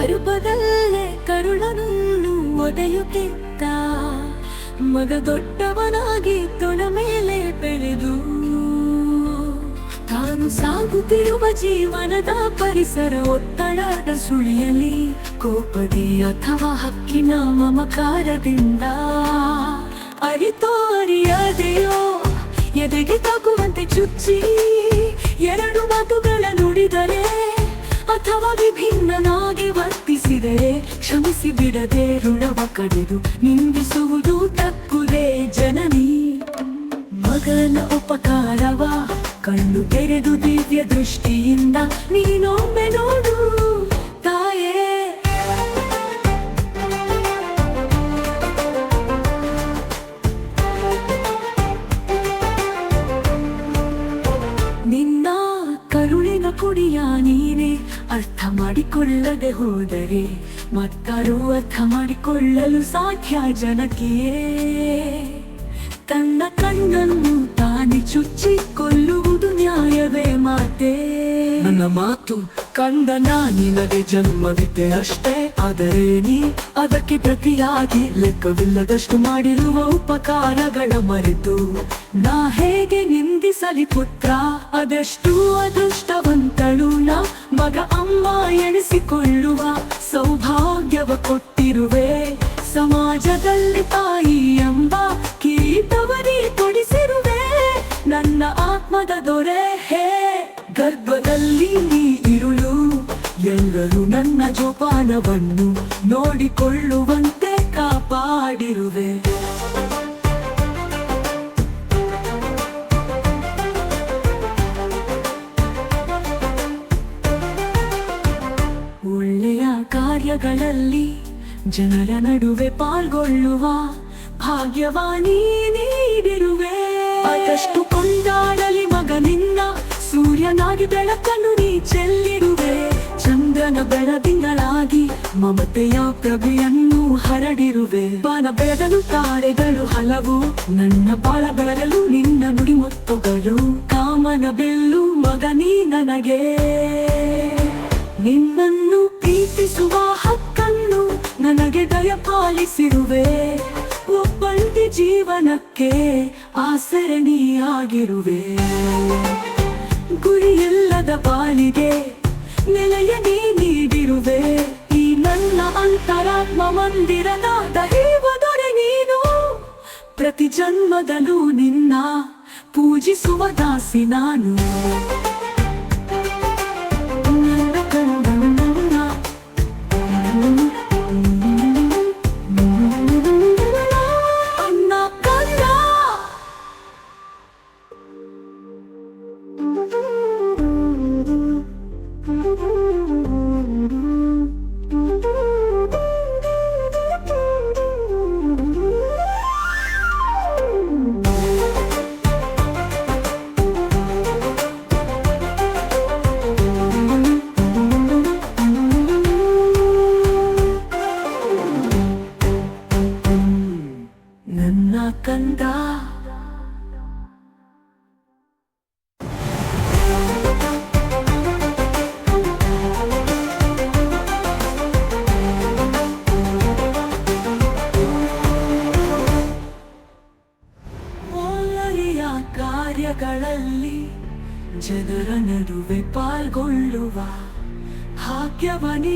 ಗರ್ಭದಲ್ಲೇ ಕರುಳನನ್ನು ಒಡೆಯುತ್ತಿದ್ದ ಮಗ ದೊಡ್ಡವನಾಗಿ ತೊಣ ಮೇಲೆ ಬೆಳೆದು ತಾನು ಸಾಗುತ್ತಿರುವ ಜೀವನದ ಪರಿಸರ ಒತ್ತಡದ ಸುಳಿಯಲಿ ಕೋಪದಿ ಅಥವಾ ಹಕ್ಕಿನ ಮಮಕಾರದಿಂದ ಅರಿತೋ ಅರಿಯದೆಯೋ ಎದೆಗೆ ತಾಕುವಂತೆ ಚುಚ್ಚಿ ಎರಡು ಮಾತುಗಳ ನುಡಿದರೆ ಅಥವಾ ವಿಭಿನ್ನನಾಗಿ ವರ್ತಿಸಿದರೆ ಕ್ಷಮಿಸಿ ಬಿಡದೆ ಋಣವ ಕಡೆದು ನಿಂದಿಸುವುದು ತಪ್ಪುದೇ ಜನನಿ. ಮಗನ ಉಪಕಾರವ, ಕಣ್ಣು ತೆರೆದು ದಿವ್ಯ ದೃಷ್ಟಿಯಿಂದ ನೀನೊಮ್ಮೆ ನೋಡು ತಾಯೇ. ನಿನ್ನ ಕರುಳಿನ ಕುಡಿಯ ನೀನೆ ಅರ್ಥ ಮಾಡಿಕೊಳ್ಳದೆ ಹೋದರೆ ಮತ್ತಾರು ಅರ್ಥ ಮಾಡಿಕೊಳ್ಳಲು ಸಾಧ್ಯ ಜನಕ್ಕೆ ತನ್ನ ಕಣ್ಣನ್ನು ತಾನೆ ಚುಚ್ಚಿಕೊಳ್ಳುವುದು ನ್ಯಾಯವೇ ಮಾತೆ. ನನ್ನ ಮಾತು ಕಂದನಾ ನಿನಗೆ ಜನ್ಮವಿದ್ದೆ ಅಷ್ಟೇ. ಆದರೆ ನೀ ಅದಕ್ಕೆ ಪ್ರತಿಯಾಗಿ ಲೆಕ್ಕವಿಲ್ಲದಷ್ಟು ಮಾಡಿರುವ ಉಪಕಾರಗಳ ಮರೆತು, ನಾ ಹೇಗೆ ನಿಂದಿಸಲಿ ಪುತ್ರ? ಅದೆಷ್ಟು ಅದೃಷ್ಟವಂತಳು, ನಾ ಮಗ ಅಮ್ಮ ಎಣಿಸಿಕೊಳ್ಳುವ ಸೌಭಾಗ್ಯವ ಕೊಟ್ಟಿರುವೆ. ಸಮಾಜದಲ್ಲಿ ತಾಯಿ ಎಂಬ ಕಿರೀಟವರಿ ತೊಡಿಸಿರುವೆ. ನನ್ನ ಆತ್ಮದ ದೊರೆ ಹೇ, ಗರ್ಭದಲ್ಲಿ ಎಲ್ಲರೂ ನನ್ನ ಜೋಪಾನವನ್ನು ನೋಡಿಕೊಳ್ಳುವಂತೆ ಕಾಪಾಡಿರುವೆ. ಒಳ್ಳೆಯ ಕಾರ್ಯಗಳಲ್ಲಿ ಜನರ ನಡುವೆ ಪಾಲ್ಗೊಳ್ಳುವ ಭಾಗ್ಯವಾಣಿ ನೀಡಿರುವೆ. ಅದಷ್ಟು ಕೊಂಡಾಡಲಿ ಮಗನಿಂದ ಸೂರ್ಯನಾಗಿ ಬೆಳಕನ್ನು ನೀ ಚೆಲ್ಲಿರುವೆ. ಚಂದ್ರನ ಬೆಳದಿಂಗಳಾಗಿ ಮಮತೆಯ ಪ್ರಭೆಯನ್ನು ಹರಡಿರುವೆ. ಬಾನ ಬೆಳೆದನು ತಾರೆಗಳು ಹಲವು, ನನ್ನ ಬಾಳ ಬೆಳಗಲು ನಿನ್ನ ನುಡಿಮುತ್ತುಗಳು. ಕಾಮನ ಬೆಲ್ಲು ಮಗನೀ ನನಗೆ. ನಿನ್ನನ್ನು ಪ್ರೀತಿಸುವ ಹಕ್ಕನ್ನು ನನಗೆ ದಯಪಾಲಿಸಿರುವೆ ಒಬ್ಬಂಟಿ ಜೀವನಕ್ಕೆ ಆಸರಣಿಯಾಗಿರುವೆ. ಗುರಿಯಿಲ್ಲದ ಪಾಲಿಗೆ ನೆಲೆಯ ನೀ ನೀಡಿರುವೆ ಈ ನನ್ನ ಅಂತರಾತ್ಮ ಮಂದಿರದ ದೈವದೊರೆ ನೀನು. ಪ್ರತಿ ಜನ್ಮದಲ್ಲೂ ನಿನ್ನ ಪೂಜಿಸುವ ದಾಸಿ ನಾನು. ಕಾರ್ಯಗಳಲ್ಲಿ ಜನರ ನಡುವೆ ಪಾಲ್ಗೊಳ್ಳುವ ಹಾಕ್ಯವನಿ